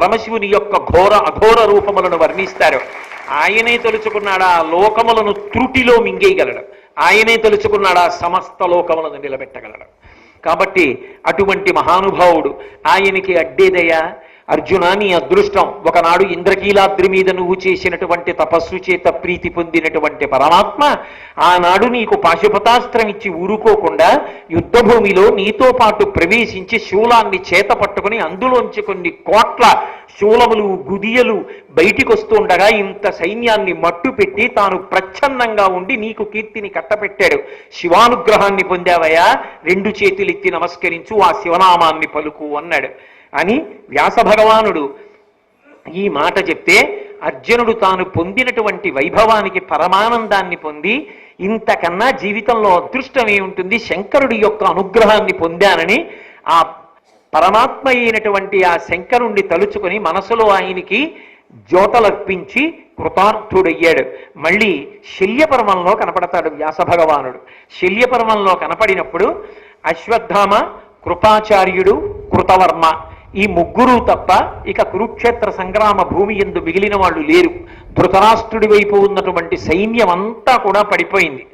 పరమశివుని యొక్క ఘోర అఘోర రూపములను వర్ణిస్తారు. ఆయనే తలుచుకున్నాడా? లోకములను త్రుటిలో మింగేయగలడు. ఆయనే తలుచుకున్నాడా? సమస్త లోకములను నిలబెట్టగలడు. కాబట్టి అటువంటి మహానుభావుడు ఆయనకి అడ్డేదయ్యా? అర్జున నీ అదృష్టం. ఒకనాడు ఇంద్రకీలాద్రి మీద నువ్వు చేసినటువంటి తపస్సు చేత ప్రీతి పొందినటువంటి పరమాత్మ ఆనాడు నీకు పాశుపతాస్త్రం ఇచ్చి ఊరుకోకుండా యుద్ధభూమిలో నీతో పాటు ప్రవేశించి శూలాన్ని చేత పట్టుకుని అందులోంచి కొన్ని కోట్ల శూలములు గుదియలు బయటికి వస్తుండగా ఇంత సైన్యాన్ని మట్టు పెట్టి తాను ప్రచ్ఛన్నంగా ఉండి నీకు కీర్తిని కట్టపెట్టాడు. శివానుగ్రహాన్ని పొందావయ్యా రెండు చేతులెత్తి నమస్కరించు ఆ శివనామాన్ని పలుకు అన్నాడు. అని వ్యాస భగవానుడు ఈ మాట చెప్తే అర్జునుడు తాను పొందినటువంటి వైభవానికి పరమానందాన్ని పొంది ఇంతకన్నా జీవితంలో అదృష్టం ఏముంటుంది? శంకరుడి యొక్క అనుగ్రహాన్ని పొందానని ఆ పరమాత్మ అయినటువంటి ఆ శంకరుణ్ణి తలుచుకొని మనసులో ఆయనకి జ్యోతలర్పించి కృతార్థుడయ్యాడు. మళ్ళీ శల్యపర్వంలో కనపడతాడు వ్యాస భగవానుడు శల్యపర్వంలో కనపడినప్పుడు అశ్వత్థామ కృపాచార్యుడు కృతవర్మ ఈ ముగ్గురు తప్ప ఇక కురుక్షేత్ర సంగ్రామ భూమి ఎందు మిగిలిన వాళ్ళు లేరు. ధృతరాష్ట్రుడి వైపు ఉన్నటువంటి సైన్యం అంతా కూడా పడిపోయింది.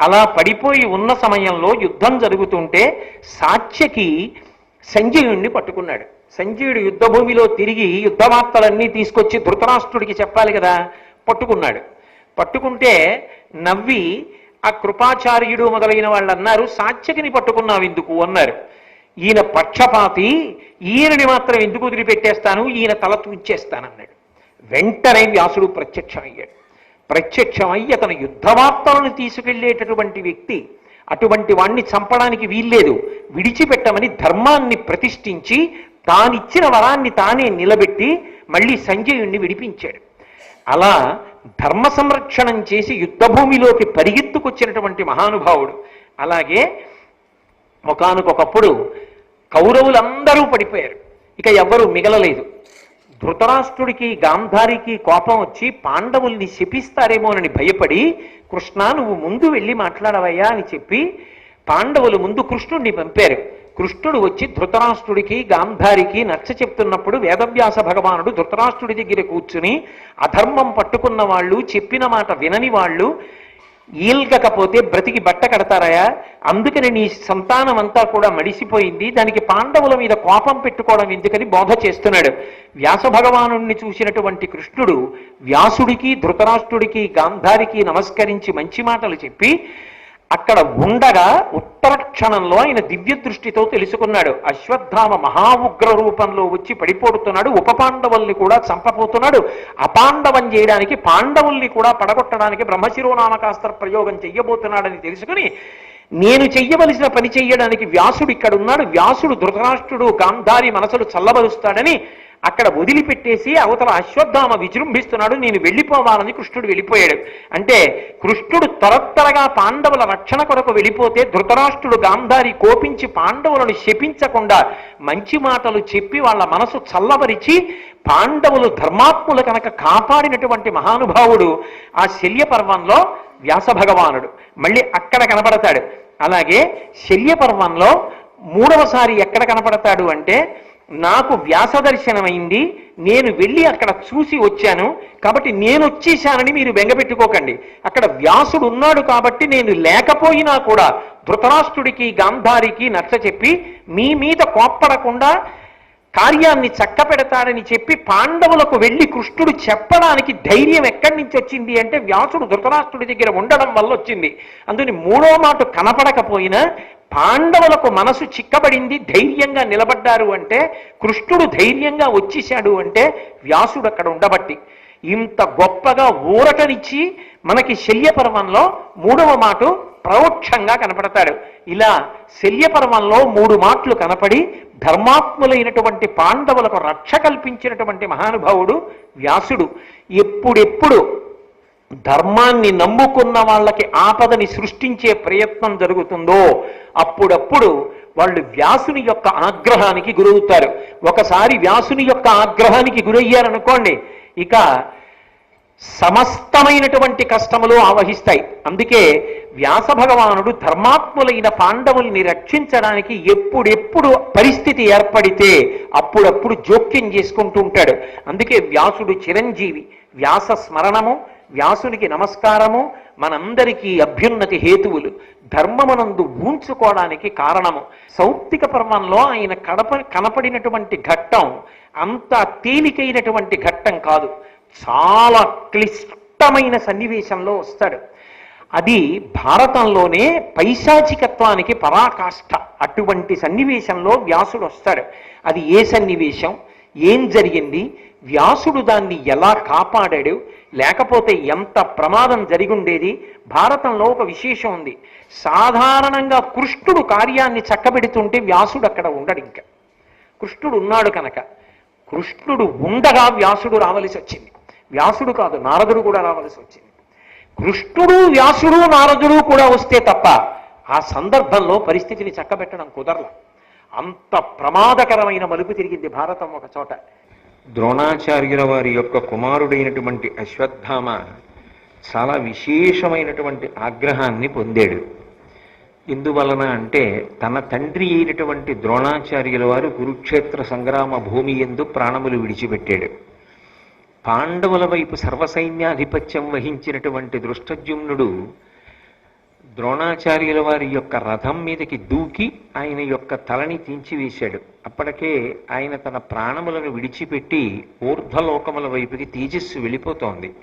అలా పడిపోయి ఉన్న సమయంలో యుద్ధం జరుగుతుంటే సాత్యకి సంజయుణ్ణి పట్టుకున్నాడు. సంజయుడు యుద్ధభూమిలో తిరిగి యుద్ధ వార్తలన్నీ తీసుకొచ్చి ధృతరాష్ట్రుడికి చెప్పాలి కదా? పట్టుకున్నాడు. పట్టుకుంటే నవ్వి ఆ కృపాచార్యుడు మొదలైన వాళ్ళు అన్నారు సాత్యకిని పట్టుకున్నావు ఎందుకు? అన్నారు. ఈయన పక్షపాతి ఈయనని మాత్రం ఎందుకు వదిలిపెట్టేస్తాను? ఈయన తల తూచేస్తానన్నాడు. వెంటనే వ్యాసుడు ప్రత్యక్షమయ్యాడు. ప్రత్యక్షమై అతను యుద్ధవార్తలను తీసుకెళ్ళేటటువంటి వ్యక్తి. అటువంటి వాణ్ణి చంపడానికి వీల్లేదు. విడిచిపెట్టమని ధర్మాన్ని ప్రతిష్ఠించి తానిచ్చిన వరాన్ని తానే నిలబెట్టి మళ్ళీ సంజయుణ్ణి విడిపించాడు. అలా ధర్మ సంరక్షణం చేసి యుద్ధభూమిలోకి పరిగెత్తుకొచ్చినటువంటి మహానుభావుడు. అలాగే ఒకనకొకప్పుడు కౌరవులందరూ పడిపోయారు. ఇక ఎవ్వరూ మిగలలేదు. ధృతరాష్ట్రుడికి గాంధారికి కోపం వచ్చి పాండవుల్ని శిపిస్తారేమోనని భయపడి కృష్ణ నువ్వు ముందు వెళ్ళి మాట్లాడవయ్యా అని చెప్పి పాండవులు ముందు కృష్ణుడిని పంపారు. కృష్ణుడు వచ్చి ధృతరాష్ట్రుడికి గాంధారికి నచ్చ చెప్తున్నప్పుడు వేదవ్యాస భగవానుడు ధృతరాష్ట్రుడి దగ్గర కూర్చుని అధర్మం పట్టుకున్న వాళ్ళు చెప్పిన మాట వినని వాళ్ళు ఈల్గకపోతే బ్రతికి బట్ట కడతారయా? అందుకని నీ సంతానం అంతా కూడా మడిసిపోయింది. దానికి పాండవుల మీద కోపం పెట్టుకోవడం ఎందుకని బోధ చేస్తున్నాడు. వ్యాస భగవాను చూసినటువంటి కృష్ణుడు వ్యాసుడికి ధృతరాష్ట్రుడికి గాంధారికి నమస్కరించి మంచి మాటలు చెప్పి అక్కడ ఉండగా ఉత్తర క్షణంలో ఆయన దివ్య దృష్టితో తెలుసుకున్నాడు. అశ్వత్థామ మహా ఉగ్ర రూపంలో వచ్చి పడిపోడుతున్నాడు. ఉప పాండవుల్ని కూడా చంపపోతున్నాడు అపాండవం చేయడానికి పాండవుల్ని కూడా పడగొట్టడానికి బ్రహ్మశిరోనామకాస్త్ర ప్రయోగం చెయ్యబోతున్నాడని తెలుసుకుని నేను చెయ్యవలసిన పని చెయ్యడానికి వ్యాసుడు ఇక్కడ ఉన్నాడు వ్యాసుడు ధృతరాష్ట్రుడు గాంధారి మనసులు చల్లబరుస్తాడని అక్కడ వదిలిపెట్టేసి అవతల అశ్వత్థామ విజృంభిస్తున్నాడు నేను వెళ్ళిపోవాలని కృష్ణుడు వెళ్ళిపోయాడు. అంటే కృష్ణుడు తరత్తరగా పాండవుల రక్షణ కొరకు వెళ్ళిపోతే ధృతరాష్ట్రుడు గాంధారి కోపించి పాండవులను శపించకుండా మంచి మాటలు చెప్పి వాళ్ళ మనసు చల్లబరిచి పాండవులు ధర్మాత్ములు కనుక కాపాడినటువంటి మహానుభావుడు ఆ శల్య పర్వంలో వ్యాస భగవానుడు మళ్ళీ అక్కడ కనపడతాడు. అలాగే శల్య పర్వంలో మూడవసారి ఎక్కడ కనపడతాడు అంటే నాకు వ్యాస దర్శనమైంది నేను వెళ్ళి అక్కడ చూసి వచ్చాను. కాబట్టి నేను వచ్చేసానని మీరు బెంగపెట్టుకోకండి అక్కడ వ్యాసుడు ఉన్నాడు కాబట్టి నేను లేకపోయినా కూడా ధృతరాష్ట్రుడికి గాంధారికి నచ్చ చెప్పి మీ మీద కోప్పడకుండా కార్యాన్ని చక్కపెడతాడని చెప్పి పాండవులకు వెళ్ళి కృష్ణుడు చెప్పడానికి ధైర్యం ఎక్కడి నుంచి వచ్చింది అంటే వ్యాసుడు ధృతరాష్ట్రుడి దగ్గర ఉండడం వల్ల వచ్చింది. అందుని మూడో మాట కనపడకపోయినా పాండవులకు మనసు చిక్కబడింది ధైర్యంగా నిలబడ్డారు అంటే కృష్ణుడు ధైర్యంగా వచ్చేశాడు అంటే వ్యాసుడు అక్కడ ఉండబట్టి. ఇంత గొప్పగా ఊరటనిచ్చి మనకి శల్యపర్వంలో మూడవ మాట ప్రవక్షంగా కనపడతాడు. ఇలా శల్యపర్వంలో మూడు మాటలు కనపడి ధర్మాత్ములైనటువంటి పాండవులకు రక్ష కల్పించినటువంటి మహానుభావుడు వ్యాసుడు. ఎప్పుడెప్పుడు ధర్మాన్ని నమ్ముకున్న వాళ్ళకి ఆపదని సృష్టించే ప్రయత్నం జరుగుతుందో అప్పుడప్పుడు వాళ్ళు వ్యాసుని యొక్క ఆగ్రహానికి గురవుతారు. ఒకసారి వ్యాసుని యొక్క ఆగ్రహానికి గురయ్యారనుకోండి ఇక సమస్తమైనటువంటి కష్టములు ఆవహిస్తాయి. అందుకే వ్యాస భగవానుడు ధర్మాత్ములైన పాండవుల్ని రక్షించడానికి ఎప్పుడెప్పుడు పరిస్థితి ఏర్పడితే అప్పుడప్పుడు జోక్యం చేసుకుంటూ ఉంటాడు. అందుకే వ్యాసుడు చిరంజీవి వ్యాస స్మరణము వ్యాసునికి నమస్కారము మనందరికీ అభ్యున్నతి హేతువులు. ధర్మమునందు ఊంచుకోవడానికి కారణము. సౌప్తిక పర్వంలో ఆయన కడప కనపడినటువంటి ఘట్టం అంత తేలికైనటువంటి ఘట్టం కాదు. చాలా క్లిష్టమైన సన్నివేశంలో వస్తాడు. అది భారతంలోనే పైశాచికత్వానికి పరాకాష్ఠ అటువంటి సన్నివేశంలో వ్యాసుడు వస్తాడు. అది ఏ సన్నివేశం? ఏం జరిగింది? వ్యాసుడు దాన్ని ఎలా కాపాడాడు? లేకపోతే ఎంత ప్రమాదం జరిగుండేది? భారతంలో ఒక విశేషం ఉంది. సాధారణంగా కృష్ణుడు కార్యాన్ని చక్కబెడుతుంటే వ్యాసుడు అక్కడ ఉండడు ఇంకా. కృష్ణుడు ఉన్నాడు కనుక. కృష్ణుడు ఉండగా వ్యాసుడు రావలసి వచ్చింది. వ్యాసుడు కాదు నారదుడు కూడా రావలసి వచ్చింది. కృష్ణుడు వ్యాసుడు నారదుడు కూడా వస్తే తప్ప ఆ సందర్భంలో పరిస్థితిని చక్కబెట్టడం కుదరల అంత ప్రమాదకరమైన మలుపు తిరిగింది భారతం ఒక చోట. ద్రోణాచార్యుల వారి యొక్క కుమారుడైనటువంటి అశ్వత్థామ చాలా విశేషమైనటువంటి ఆగ్రహాన్ని పొందాడు. ఎందువలన అంటే తన తండ్రి అయినటువంటి ద్రోణాచార్యుల వారు కురుక్షేత్ర సంగ్రామ భూమి ఎందు ప్రాణములు విడిచిపెట్టాడు. పాండవుల వైపు సర్వసైన్యాధిపత్యం వహించినటువంటి దృష్టజుమ్నుడు ద్రోణాచార్యుల వారి యొక్క రథం మీదకి దూకి ఆయన యొక్క తలని తీంచివేశాడు. అప్పటికే ఆయన తన ప్రాణములను విడిచిపెట్టి ఊర్ధ్వలోకముల వైపుకి తేజస్సు వెళ్ళిపోతోంది.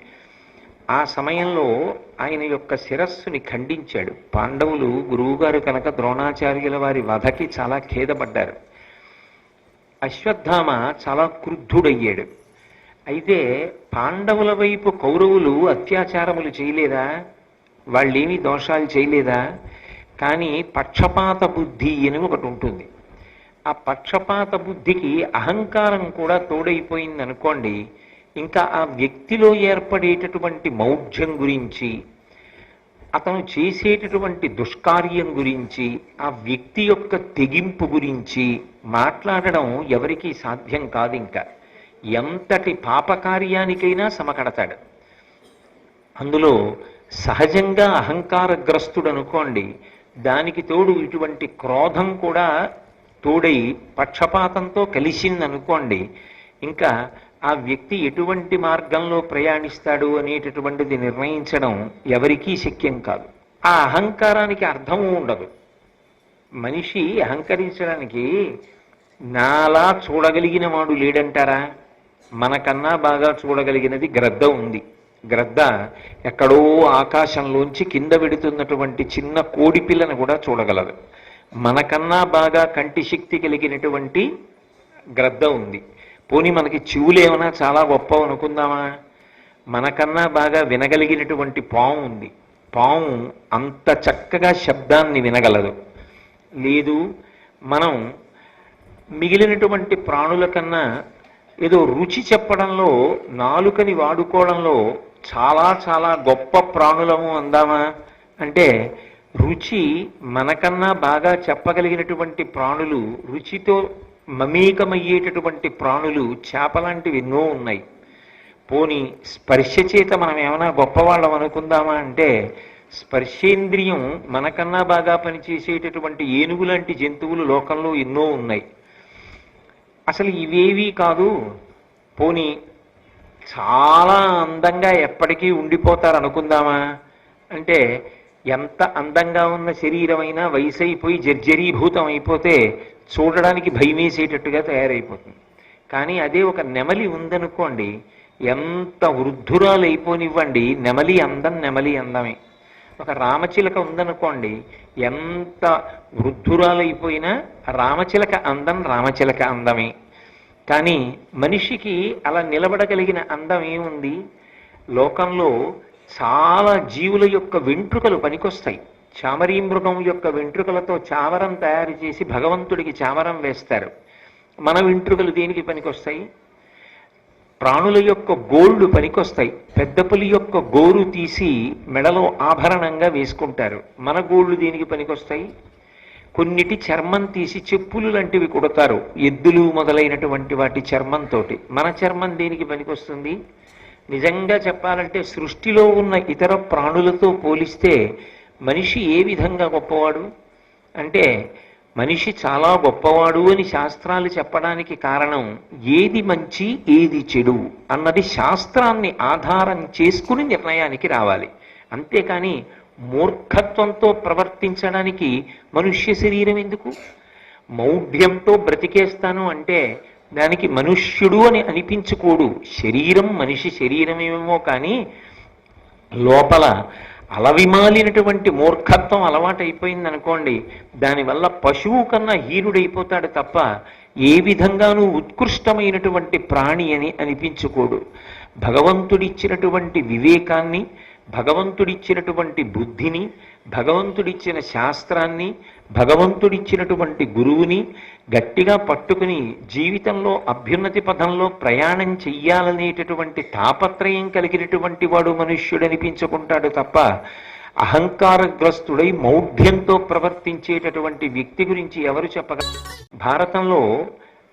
ఆ సమయంలో ఆయన యొక్క శిరస్సుని ఖండించాడు. పాండవులు గురువుగారు కనుక ద్రోణాచార్యుల వారి వధకి చాలా ఖేదపడ్డారు. అశ్వత్థామ చాలా క్రుద్ధుడయ్యాడు. అయితే పాండవుల వైపు కౌరవులు అత్యాచారములు చేయలేదా? వాళ్ళేమీ దోషాలు చేయలేదా? కానీ పక్షపాత బుద్ధి అని ఒకటి ఉంటుంది. ఆ పక్షపాత బుద్ధికి అహంకారం కూడా తోడైపోయింది అనుకోండి ఇంకా ఆ వ్యక్తిలో ఏర్పడేటటువంటి మౌఢ్యం గురించి అతను చేసేటటువంటి దుష్కార్యం గురించి ఆ వ్యక్తి యొక్క తెగింపు గురించి మాట్లాడడం ఎవరికీ సాధ్యం కాదు ఇంకా. ఎంతటి పాపకార్యానికైనా సమకడతాడు. అందులో సహజంగా అహంకారగ్రస్తుడు అనుకోండి దానికి తోడు ఇటువంటి క్రోధం కూడా తోడై పక్షపాతంతో కలిసిందనుకోండి ఇంకా ఆ వ్యక్తి ఎటువంటి మార్గంలో ప్రయాణిస్తాడు అనేటటువంటిది నిర్ణయించడం ఎవరికీ శక్యం కాదు. ఆ అహంకారానికి అర్థము ఉండదు. మనిషి అహంకరించడానికి నాలా చూడగలిగిన వాడు లేడంటారా? మనకన్నా బాగా చూడగలిగినది గ్రద్ద ఉంది. గ్రద్ద ఎక్కడో ఆకాశంలోంచి కింద పెడుతున్నటువంటి చిన్న కోడి పిల్లను కూడా చూడగలదు. మనకన్నా బాగా కంటి శక్తి కలిగినటువంటి గ్రద్ద ఉంది. పోనీ మనకి చెవులు ఏమైనా చాలా గొప్ప అనుకుందామా? మనకన్నా బాగా వినగలిగినటువంటి పాము ఉంది. పాము అంత చక్కగా శబ్దాన్ని వినగలదు. లేదు మనం మిగిలినటువంటి ప్రాణుల కన్నా ఏదో రుచి చెప్పడంలో నాలుకని వాడుకోవడంలో చాలా చాలా గొప్ప ప్రాణులము అందామా? అంటే రుచి మనకన్నా బాగా చెప్పగలిగినటువంటి ప్రాణులు రుచితో మమేకమయ్యేటటువంటి ప్రాణులు చేపలాంటివి ఎన్నో ఉన్నాయి. పోని స్పర్శ చేత మనం ఏమైనా గొప్పవాళ్ళం అనుకుందామా అంటే స్పర్శేంద్రియం మనకన్నా బాగా పనిచేసేటటువంటి ఏనుగు లాంటి జంతువులు లోకంలో ఎన్నో ఉన్నాయి. అసలు ఇవేవి కాదు. పోని చాలా అందంగా ఎప్పటికీ ఉండిపోతారు అనుకుందామా అంటే ఎంత అందంగా ఉన్న శరీరమైనా వయసు అయిపోయి జర్జరీభూతం అయిపోతే చూడడానికి భయమేసేటట్టుగా తయారైపోతుంది. కానీ అదే ఒక నెమలి ఉందనుకోండి ఎంత వృద్ధురాలు అయిపోనివ్వండి నెమలి అందం నెమలి అందమే. ఒక రామచిలక ఉందనుకోండి ఎంత వృద్ధురాలైపోయినా రామచిలక అందం రామచిలక అందమే. కానీ మనిషికి అలా నిలబడగలిగిన అందం ఏముంది? లోకంలో చాలా జీవుల యొక్క వెంట్రుకలు పనికొస్తాయి. చామరీ మృగం యొక్క వెంట్రుకలతో చామరం తయారు చేసి భగవంతుడికి చామరం వేస్తారు. మన వెంట్రుకలు దేనికి పనికొస్తాయి? ప్రాణుల యొక్క గోళ్ళు పనికొస్తాయి. పెద్ద పులి యొక్క గోరు తీసి మెడలో ఆభరణంగా వేసుకుంటారు. మన గోళ్ళు దేనికి పనికొస్తాయి? కొన్నిటి చర్మం తీసి చెప్పులు లాంటివి కుడతారు. ఎద్దులు మొదలైనటువంటి వాటి చర్మంతో మన చర్మం దేనికి పనికొస్తుంది? నిజంగా చెప్పాలంటే సృష్టిలో ఉన్న ఇతర ప్రాణులతో పోలిస్తే మనిషి ఏ విధంగా గొప్పవాడు? అంటే మనిషి చాలా గొప్పవాడు అని శాస్త్రాలు చెప్పడానికి కారణం ఏది మంచి ఏది చెడు అన్నది శాస్త్రాన్ని ఆధారం చేసుకుని నిర్ణయానికి రావాలి. అంతేకాని మూర్ఖత్వంతో ప్రవర్తించడానికి మనుష్య శరీరం ఎందుకు? మౌఢ్యంతో బ్రతికేస్తాను అంటే దానికి మనుష్యుడు అని అనిపించుకోడు శరీరం మనిషి శరీరమేమో కానీ లోపల అలవిమాలినటువంటి మూర్ఖత్వం అలవాటైపోయింది అనుకోండి దానివల్ల పశువు కన్నా హీనుడైపోతాడు తప్ప ఏ విధంగానూ ఉత్కృష్టమైనటువంటి ప్రాణి అని అనిపించుకోడు భగవంతుడిచ్చినటువంటి వివేకాన్ని భగవంతుడిచ్చినటువంటి బుద్ధిని భగవంతుడిచ్చిన శాస్త్రాన్ని భగవంతుడిచ్చినటువంటి గురువుని గట్టిగా పట్టుకుని జీవితంలో అభ్యున్నతి పథంలో ప్రయాణం చెయ్యాలనేటటువంటి తాపత్రయం కలిగినటువంటి వాడు మనుష్యుడనిపించుకుంటాడు తప్ప అహంకారగ్రస్తుడై మౌఢ్యంతో ప్రవర్తించేటటువంటి వ్యక్తి గురించి ఎవరు చెప్పగలరు భారతంలో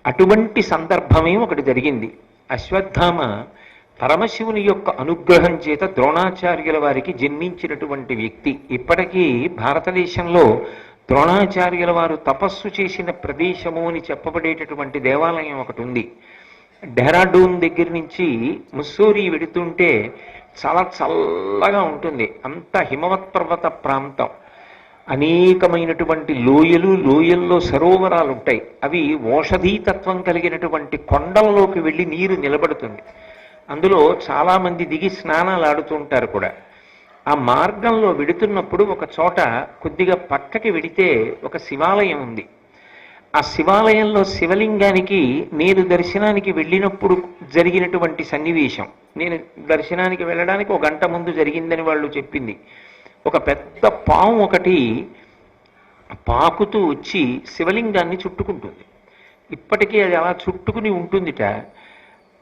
అటువంటి సందర్భమే ఒకటి జరిగింది. అశ్వత్థామ పరమశివుని యొక్క అనుగ్రహం చేత ద్రోణాచార్యుల వారికి జన్మించినటువంటి వ్యక్తి. ఇప్పటికీ భారతదేశంలో ద్రోణాచార్యుల వారు తపస్సు చేసిన ప్రదేశము అని చెప్పబడేటటువంటి దేవాలయం ఒకటి ఉంది. డెహ్రాడూన్ దగ్గర నుంచి ముస్సూరి వెడుతుంటే చాలా చల్లగా ఉంటుంది. అంత హిమవత్ పర్వత ప్రాంతం. అనేకమైనటువంటి లోయలు లోయల్లో సరోవరాలు ఉంటాయి. అవి ఓషధీతత్వం కలిగినటువంటి కొండలలోకి వెళ్ళి నీరు నిలబడుతుంది. అందులో చాలామంది దిగి స్నానాలు ఆడుతూ ఉంటారు కూడా. ఆ మార్గంలో వెడుతున్నప్పుడు ఒక చోట కొద్దిగా పక్కకి వెడితే ఒక శివాలయం ఉంది. ఆ శివాలయంలో శివలింగానికి నేను దర్శనానికి వెళ్ళినప్పుడు జరిగినటువంటి సన్నివేశం. నేను దర్శనానికి వెళ్ళడానికి ఒక గంట ముందు జరిగిందని వాళ్ళు చెప్పింది. ఒక పెద్ద పాము ఒకటి పాకుతూ వచ్చి శివలింగాన్ని చుట్టుకుంటుంది. ఇప్పటికీ అది అలా చుట్టుకుని ఉంటుందిట.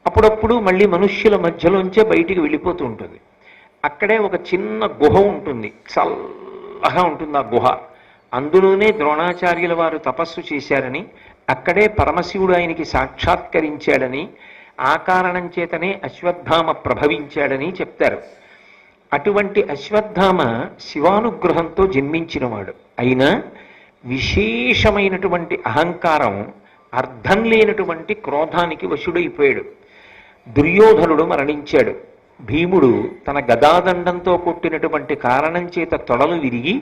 అప్పుడప్పుడు మళ్ళీ మనుష్యుల మధ్యలోంచే బయటికి వెళ్ళిపోతూ ఉంటుంది. అక్కడే ఒక చిన్న గుహ ఉంటుంది. చల్లగా ఉంటుంది ఆ గుహ. అందులోనే ద్రోణాచార్యుల వారు తపస్సు చేశారని అక్కడే పరమశివుడు ఆయనకి సాక్షాత్కరించాడని ఆ కారణం చేతనే అశ్వత్థామ ప్రభవించాడని చెప్తారు. అటువంటి అశ్వత్థామ శివానుగ్రహంతో జన్మించినవాడు. అయినా విశేషమైనటువంటి అహంకారం అర్థం లేనటువంటి క్రోధానికి వశుడైపోయాడు. దుర్యోధనుడు మరణించాడు. భీముడు తన గదాదండంతో కొట్టినటువంటి కారణం చేత తొడలు విరిగి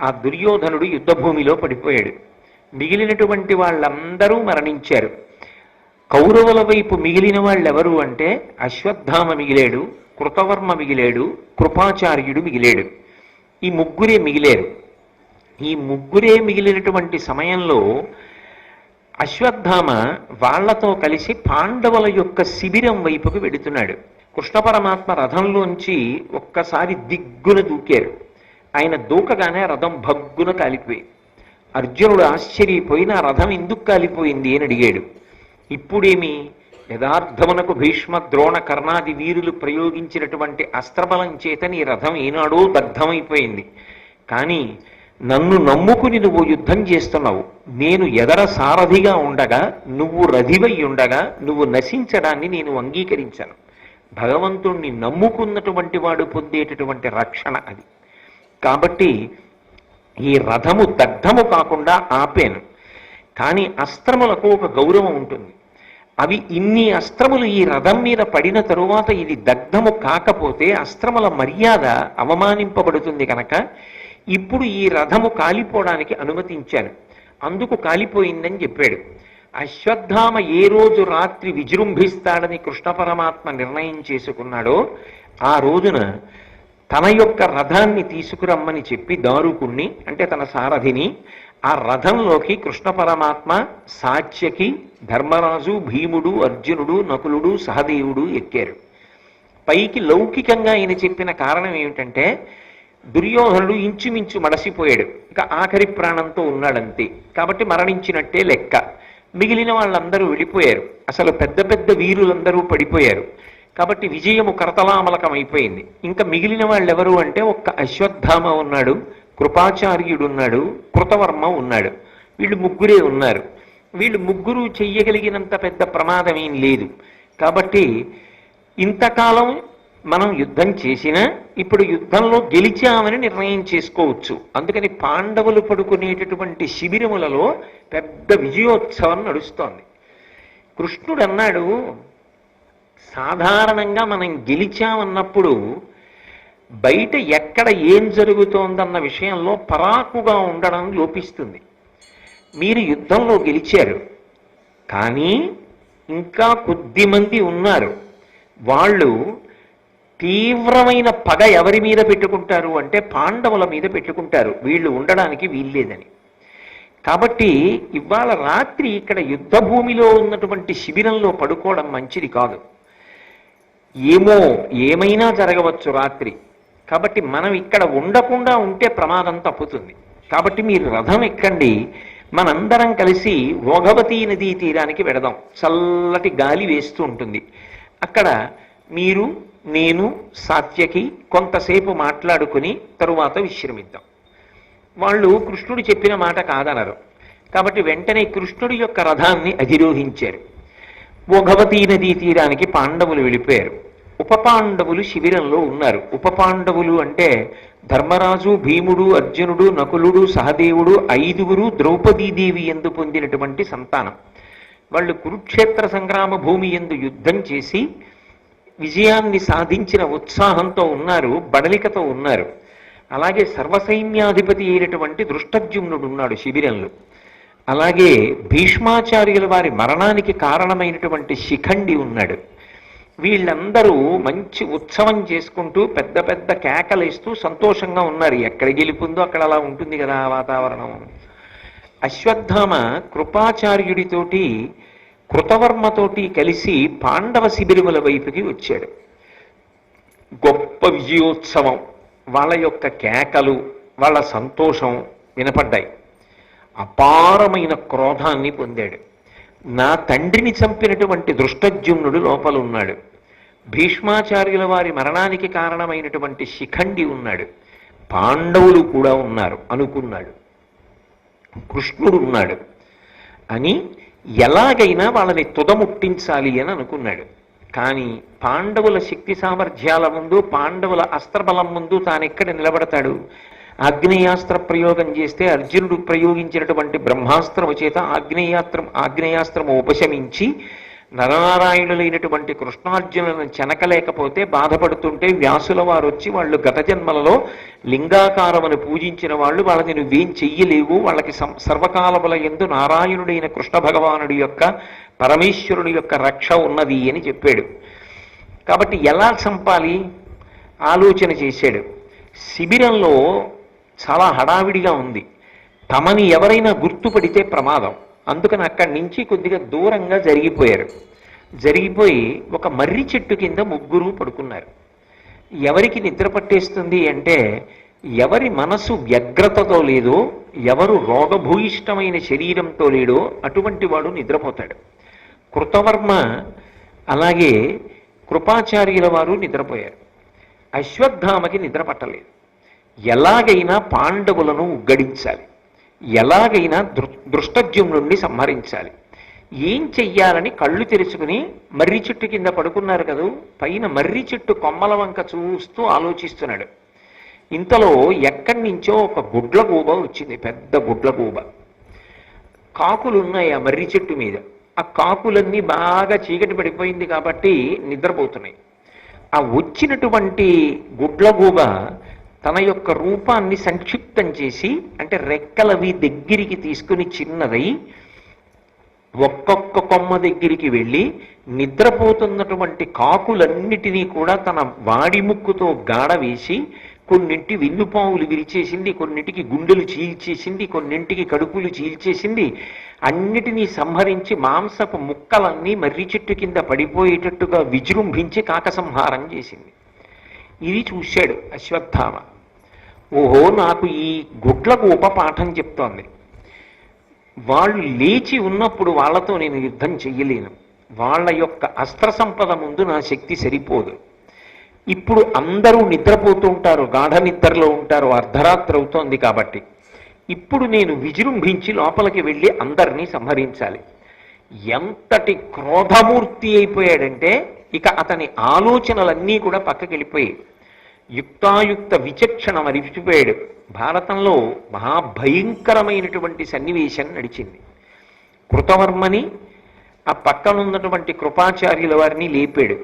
ఆ దుర్యోధనుడు యుద్ధభూమిలో పడిపోయాడు. మిగిలినటువంటి వాళ్ళందరూ మరణించారు. కౌరవుల వైపు మిగిలిన వాళ్ళెవరు అంటే అశ్వత్థామ మిగిలేడు కృతవర్మ మిగిలేడు కృపాచార్యుడు మిగిలేడు. ఈ ముగ్గురే మిగిలేరు. ఈ ముగ్గురే మిగిలినటువంటి సమయంలో అశ్వత్థామ వాళ్ళతో కలిసి పాండవుల యొక్క శిబిరం వైపుకు వెడుతున్నాడు కృష్ణ పరమాత్మ రథంలోంచి ఒక్కసారి దిగ్గున దూకారు. ఆయన దూకగానే రథం భగ్గున కాలిపోయి అర్జునుడు ఆశ్చర్యపోయి నా రథం ఎందుకు కాలిపోయింది? అని అడిగాడు. ఇప్పుడేమి? యథార్థమునకు భీష్మ ద్రోణ కర్ణాది వీరులు ప్రయోగించినటువంటి అస్త్రబలం చేత నీ రథం ఏనాడో దగ్ధమైపోయింది. కానీ నన్ను నమ్ముకుని నువ్వు యుద్ధం చేస్తున్నావు. నేను ఎదర సారథిగా ఉండగా నువ్వు రధివై ఉండగా నువ్వు నశించడాన్ని నేను అంగీకరించాను. భగవంతుణ్ణి నమ్ముకున్నటువంటి వాడు పొందేటటువంటి రక్షణ అది. కాబట్టి ఈ రథము దగ్ధము కాకుండా ఆపాను. కానీ అస్త్రములకు ఒక గౌరవం ఉంటుంది. అవి ఇన్ని అస్త్రములు ఈ రథం మీద పడిన తరువాత ఇది దగ్ధము కాకపోతే అస్త్రముల మర్యాద అవమానింపబడుతుంది కనుక ఇప్పుడు ఈ రథము కాలిపోవడానికి అనుమతించాను. అందుకు కాలిపోయిందని చెప్పాడు. అశ్వత్థామ ఏ రోజు రాత్రి విజృంభిస్తాడని కృష్ణ పరమాత్మ నిర్ణయం చేసుకున్నాడో ఆ రోజున తన యొక్క రథాన్ని తీసుకురమ్మని చెప్పి దారుకుణ్ణి అంటే తన సారథిని ఆ రథంలోకి కృష్ణ పరమాత్మ సాత్యకి ధర్మరాజు భీముడు అర్జునుడు నకులుడు సహదేవుడు ఎక్కారు. పైకి లౌకికంగా ఆయన చెప్పిన కారణం ఏమిటంటే దుర్యోధనుడు ఇంచుమించు మడసిపోయాడు ఇక ఆఖరి ప్రాణంతో ఉన్నాడంతే. కాబట్టి మరణించినట్టే లెక్క. మిగిలిన వాళ్ళందరూ వెళ్ళిపోయారు. అసలు పెద్ద పెద్ద వీరులందరూ పడిపోయారు. కాబట్టి విజయము కరతలామలకం అయిపోయింది ఇంకా మిగిలిన వాళ్ళు ఎవరు అంటే ఒక్క అశ్వత్థామ ఉన్నాడు కృపాచార్యుడు ఉన్నాడు కృతవర్మ ఉన్నాడు. వీళ్ళు ముగ్గురే ఉన్నారు. వీళ్ళు ముగ్గురు చెయ్యగలిగినంత పెద్ద ప్రమాదం ఏం లేదు. కాబట్టి ఇంతకాలం మనం యుద్ధం చేసినా ఇప్పుడు యుద్ధంలో గెలిచామని నిర్ణయం చేసుకోవచ్చు. అందుకని పాండవులు పడుకునేటటువంటి శిబిరములలో పెద్ద విజయోత్సవం నడుస్తోంది. కృష్ణుడు అన్నాడు సాధారణంగా మనం గెలిచామన్నప్పుడు బయట ఎక్కడ ఏం జరుగుతోందన్న విషయంలో పరాకుగా ఉండడం లోపిస్తుంది. మీరు యుద్ధంలో గెలిచారు. కానీ ఇంకా కొద్ది మంది ఉన్నారు. వాళ్ళు తీవ్రమైన పగ ఎవరి మీద పెట్టుకుంటారు అంటే పాండవుల మీద పెట్టుకుంటారు. వీళ్ళు ఉండడానికి వీల్లేదని కాబట్టి ఇవాళ రాత్రి ఇక్కడ యుద్ధ భూమిలో ఉన్నటువంటి శిబిరంలో పడుకోవడం మంచిది కాదు. ఏమో ఏమైనా జరగవచ్చు రాత్రి. కాబట్టి మనం ఇక్కడ ఉండకుండా ఉంటే ప్రమాదం తప్పుతుంది. కాబట్టి మీరు రథం ఎక్కండి. మనందరం కలిసి భోగవతీ నదీ తీరానికి వెడదాం. చల్లటి గాలి వేస్తూ ఉంటుంది. అక్కడ మీరు నేను సాత్యకి కొంతసేపు మాట్లాడుకుని తరువాత విశ్రమిద్దాం. వాళ్ళు కృష్ణుడు చెప్పిన మాట కాదనరు. కాబట్టి వెంటనే కృష్ణుడి యొక్క రథాన్ని అధిరోహించారు. భోగవతీ నదీ తీరానికి పాండవులు వెళ్ళిపోయారు. ఉపపాండవులు శిబిరంలో ఉన్నారు. ఉపపాండవులు అంటే ధర్మరాజు భీముడు అర్జునుడు నకులుడు సహదేవుడు ఐదుగురు ద్రౌపదీదేవి ఎందు పొందినటువంటి సంతానం. వాళ్ళు కురుక్షేత్ర సంగ్రామ భూమి ఎందు యుద్ధం చేసి విజయాన్ని సాధించిన ఉత్సాహంతో ఉన్నారు బడలికతో ఉన్నారు. అలాగే సర్వసైన్యాధిపతి అయినటువంటి దృష్టజ్యుమ్నుడు ఉన్నాడు శిబిరంలో. అలాగే భీష్మాచార్యుల వారి మరణానికి కారణమైనటువంటి శిఖండి ఉన్నాడు. వీళ్ళందరూ మంచి ఉత్సవం చేసుకుంటూ పెద్ద పెద్ద కేకలేస్తూ సంతోషంగా ఉన్నారు. ఎక్కడ గెలుపుందో అక్కడ అలా ఉంటుంది కదా వాతావరణం. అశ్వత్థామ కృపాచార్యుడితోటి కృతవర్మతోటి కలిసి పాండవ శిబిరముల వైపుకి వచ్చాడు. గొప్ప విజయోత్సవం. వాళ్ళ యొక్క కేకలు వాళ్ళ సంతోషం వినపడ్డాయి. అపారమైన క్రోధాన్ని పొందాడు. నా తండ్రిని చంపినటువంటి దృష్టజ్యుమ్నుడు లోపల ఉన్నాడు. భీష్మాచార్యుల వారి మరణానికి కారణమైనటువంటి శిఖండి ఉన్నాడు. పాండవులు కూడా ఉన్నారు అనుకున్నాడు. కృష్ణుడు ఉన్నాడు అని ఎలాగైనా వాళ్ళని తుదముట్టించాలి అని అనుకున్నాడు. కానీ పాండవుల శక్తి సామర్థ్యాల ముందు పాండవుల అస్త్రబలం ముందు తానెక్కడ నిలబడతాడు? ఆగ్నేయాస్త్ర ప్రయోగం చేస్తే అర్జునుడు ప్రయోగించినటువంటి బ్రహ్మాస్త్రము చేత ఆగ్నేయాస్త్రం ఆగ్నేయాస్త్రము ఉపశమించి నరనారాయణులైనటువంటి కృష్ణార్జునులను చెనకలేకపోతే బాధపడుతుంటే వ్యాసుల వారు వచ్చి వాళ్ళు గత జన్మలలో లింగాకారమును పూజించిన వాళ్ళు వాళ్ళని నువ్వేం చెయ్యలేవు. వాళ్ళకి సం- సర్వకాలముల ఎందు నారాయణుడైన కృష్ణ భగవానుడి యొక్క పరమేశ్వరుని యొక్క రక్ష ఉన్నది అని చెప్పాడు. కాబట్టి ఎలా చంపాలి? ఆలోచన చేశాడు. శిబిరంలో చాలా హడావిడిగా ఉంది. తమని ఎవరైనా గుర్తుపడితే ప్రమాదం. అందుకని అక్కడి నుంచి కొద్దిగా దూరంగా జరిగిపోయారు. జరిగిపోయి ఒక మర్రి చెట్టు కింద ముగ్గురు పడుకున్నారు. ఎవరికి నిద్ర పట్టేస్తుంది అంటే ఎవరి మనసు వ్యగ్రతతో లేదో ఎవరు రోగభూయిష్టమైన శరీరంతో లేడో అటువంటి వాడు నిద్రపోతాడు. కృతవర్మ అలాగే కృపాచార్యుల వారు నిద్రపోయారు. అశ్వత్థామకి నిద్ర పట్టలేదు. ఎలాగైనా పాండవులను ఉగ్గడించాలి. ఎలాగైనా దృ దృష్టజ్యం నుండి సంహరించాలి. ఏం చెయ్యాలని కళ్ళు తెరుచుకుని మర్రి చెట్టు కింద పడుకున్నారు కదూ? పైన మర్రి చెట్టు కొమ్మల వంక చూస్తూ ఆలోచిస్తున్నాడు. ఇంతలో ఎక్కడి నుంచో ఒక గుడ్ల గూబ వచ్చింది పెద్ద గుడ్ల గూబ కాకులు ఉన్నాయి ఆ మర్రి చెట్టు మీద. ఆ కాకులన్నీ బాగా చీకటి పడిపోయింది కాబట్టి నిద్రపోతున్నాయి. ఆ వచ్చినటువంటి గుడ్ల గూబ తన యొక్క రూపాన్ని సంక్షిప్తం చేసి అంటే రెక్కలవి దగ్గరికి తీసుకుని చిన్నదై ఒక్కొక్క కొమ్మ దగ్గరికి వెళ్ళి నిద్రపోతున్నటువంటి కాకులన్నిటినీ కూడా తన వాడి ముక్కుతో గాడ వేసి కొన్నింటి విల్లుపావులు విరిచేసింది కొన్నింటికి గుండెలు చీల్చేసింది కొన్నింటికి కడుపులు చీల్చేసింది అన్నిటినీ సంహరించి మాంసపు ముక్కలన్నీ మర్రి చెట్టు కింద పడిపోయేటట్టుగా విజృంభించి కాకసంహారం చేసింది. ఇది చూశాడు అశ్వత్థామ. ఓహో నాకు ఈ గుడ్లకు ఉపపాఠం చెప్తోంది. వాళ్ళు లేచి ఉన్నప్పుడు వాళ్ళతో నేను యుద్ధం చెయ్యలేను. వాళ్ళ యొక్క అస్త్ర సంపద ముందు నా శక్తి సరిపోదు. ఇప్పుడు అందరూ నిద్రపోతూ ఉంటారు గాఢ నిద్రలో ఉంటారు అర్ధరాత్రి అవుతోంది కాబట్టి. ఇప్పుడు నేను విజృంభించి లోపలికి వెళ్ళి అందరినీ సంహరించాలి. ఎంతటి క్రోధమూర్తి అయిపోయాడంటే ఇక అతని ఆలోచనలన్నీ కూడా పక్కకి వెళ్ళిపోయాయి యుక్తాయుక్త విచక్షణ మరిచిపోయాడు భారతంలో మహాభయంకరమైనటువంటి సన్నివేశం నడిచింది. కృతవర్మని ఆ పక్కనున్నటువంటి కృపాచార్యుల వారిని లేపాడు.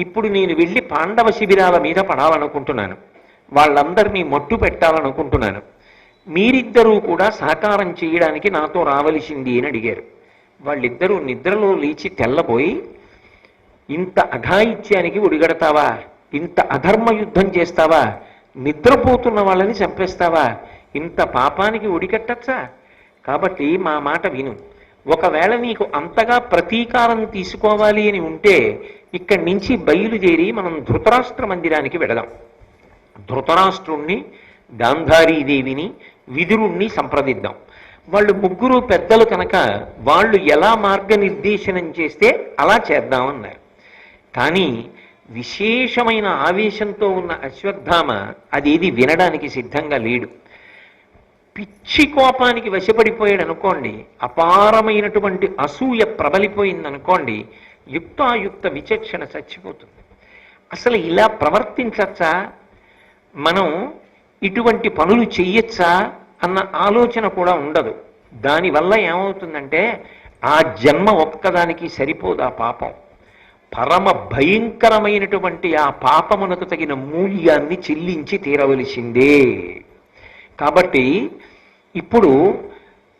ఇప్పుడు నేను వెళ్ళి పాండవ శిబిరాల మీద పడాలనుకుంటున్నాను. వాళ్ళందరినీ మట్టు పెట్టాలనుకుంటున్నాను. మీరిద్దరూ కూడా సహకారం చేయడానికి నాతో రావలసింది అని అడిగారు. వాళ్ళిద్దరూ నిద్రలో లేచి తెల్లబోయి ఇంత అఘాయిత్యానికి ఒడిగడతావా? ఇంత అధర్మ యుద్ధం చేస్తావా? నిద్రపోతున్న వాళ్ళని చంపేస్తావా? ఇంత పాపానికి ఒడికట్టచ్చా కాబట్టి మా మాట విను. ఒకవేళ నీకు అంతగా ప్రతీకారం తీసుకోవాలి అని ఉంటే ఇక్కడి నుంచి బయలుదేరి మనం ధృతరాష్ట్ర మందిరానికి వెడదాం ధృతరాష్ట్రుణ్ణి గాంధారీదేవిని విదురుణ్ణి సంప్రదిద్దాం. వాళ్ళు ముగ్గురు పెద్దలు కనుక వాళ్ళు ఎలా మార్గనిర్దేశనం చేస్తే అలా చేద్దామన్నారు. కానీ విశేషమైన ఆవేశంతో ఉన్న అశ్వత్థామ అదేది వినడానికి సిద్ధంగా లేడు. పిచ్చి కోపానికి వశపడిపోయాడు అనుకోండి అపారమైనటువంటి అసూయ ప్రబలిపోయింది అనుకోండి యుక్తాయుక్త విచక్షణ చచ్చిపోతుంది. అసలు ఇలా ప్రవర్తించచ్చా? మనం ఇటువంటి పనులు చెయ్యొచ్చా? అన్న ఆలోచన కూడా ఉండదు. దానివల్ల ఏమవుతుందంటే ఆ జన్మ ఒక్కదానికి సరిపోదు ఆ పాపం. పరమ భయంకరమైనటువంటి ఆ పాపమునకు తగిన మూల్యాన్ని చెల్లించి తీరవలసిందే. కాబట్టి ఇప్పుడు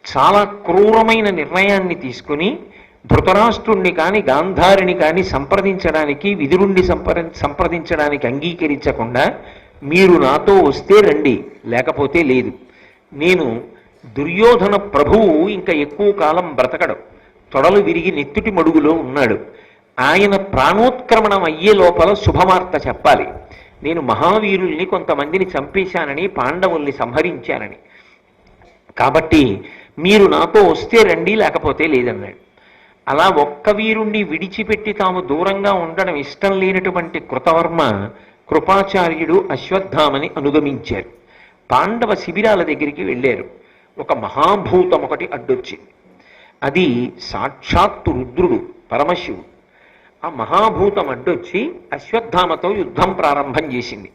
చాలా క్రూరమైన నిర్ణయాన్ని తీసుకుని ధృతరాష్ట్రుణ్ణి కానీ గాంధారిని కానీ సంప్రదించడానికి విధురుణ్ణి సంప్ర సంప్రదించడానికి అంగీకరించకుండా మీరు నాతో వస్తే రండి లేకపోతే లేదు. నేను దుర్యోధన ప్రభువు ఇంకా ఎక్కువ కాలం బ్రతకడు. తొడలు విరిగి నెత్తుటి మడుగులో ఉన్నాడు. ఆయన ప్రాణోత్క్రమణం అయ్యే లోపల శుభవార్త చెప్పాలి. నేను మహావీరుల్ని కొంతమందిని చంపేశానని పాండవుల్ని సంహరించానని. కాబట్టి మీరు నాతో వస్తే రండి లేకపోతే లేదన్నాడు. అలా ఒక్క వీరుణ్ణి విడిచిపెట్టి తాము దూరంగా ఉండడం ఇష్టం లేనటువంటి కృతవర్మ కృపాచార్యుడు అశ్వత్థామని అనుగమించారు. పాండవ శిబిరాల దగ్గరికి వెళ్ళారు. ఒక మహాభూతం ఒకటి అడ్డొచ్చింది. అది సాక్షాత్తు రుద్రుడు పరమశివుడు. ఆ మహాభూతం అడ్డొచ్చి అశ్వత్థామతో యుద్ధం ప్రారంభం చేసింది.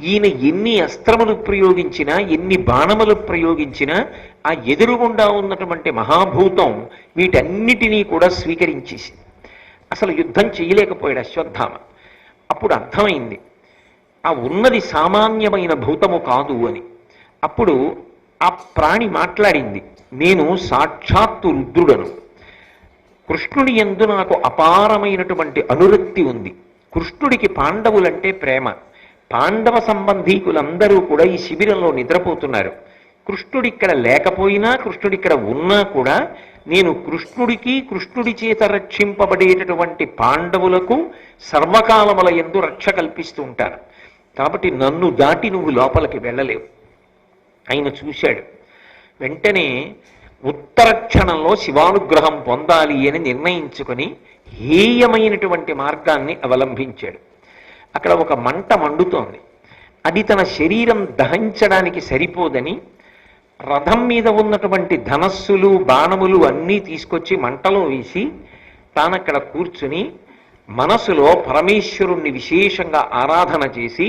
ఈయన ఎన్ని అస్త్రములు ప్రయోగించినా ఎన్ని బాణములు ప్రయోగించినా ఆ ఎదురుగుండా ఉన్నటువంటి మహాభూతం వీటన్నిటినీ కూడా స్వీకరించేసింది. అసలు యుద్ధం చేయలేకపోయాడు అశ్వత్థామ. అప్పుడు అర్థమైంది ఆ ఉన్నది సామాన్యమైన భూతము కాదు అని. అప్పుడు ఆ ప్రాణి మాట్లాడింది నేను సాక్షాత్తు రుద్రుడను. కృష్ణుడి ఎందు నాకు అపారమైనటువంటి అనురక్తి ఉంది. కృష్ణుడికి పాండవులంటే ప్రేమ. పాండవ సంబంధీకులందరూ కూడా ఈ శిబిరంలో నిద్రపోతున్నారు. కృష్ణుడి ఇక్కడ లేకపోయినా కృష్ణుడి ఇక్కడ ఉన్నా కూడా నేను కృష్ణుడికి కృష్ణుడి చేత రక్షింపబడేటటువంటి పాండవులకు సర్వకాలముల ఎందు రక్ష కల్పిస్తూ ఉంటాను కాబట్టి నన్ను దాటి నువ్వు లోపలికి వెళ్ళలేవు. ఆయన చూశాడు. వెంటనే ఉత్తర క్షణంలో శివానుగ్రహం పొందాలి అని నిర్ణయించుకొని హేయమైనటువంటి మార్గాన్ని అవలంబించాడు. అక్కడ ఒక మంట మండుతోంది. అది తన శరీరం దహించడానికి సరిపోదని రథం మీద ఉన్నటువంటి ధనస్సులు బాణములు అన్నీ తీసుకొచ్చి మంటలో వేసి తానక్కడ కూర్చుని మనసులో పరమేశ్వరుణ్ణి విశేషంగా ఆరాధన చేసి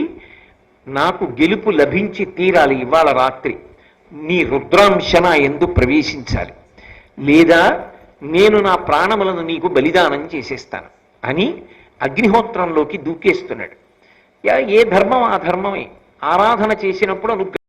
నాకు గెలుపు లభించి తీరాలి ఇవాళ రాత్రి. నీ రుద్రాంశన ఎందు ప్రవేశించాలి. లేదా నేను నా ప్రాణములను నీకు బలిదానం చేసేస్తాను అని అగ్నిహోత్రంలోకి దూకేస్తున్నాడు. యా ఏ ధర్మం ఆ ధర్మమే. ఆరాధన చేసినప్పుడు అనుగ్రహం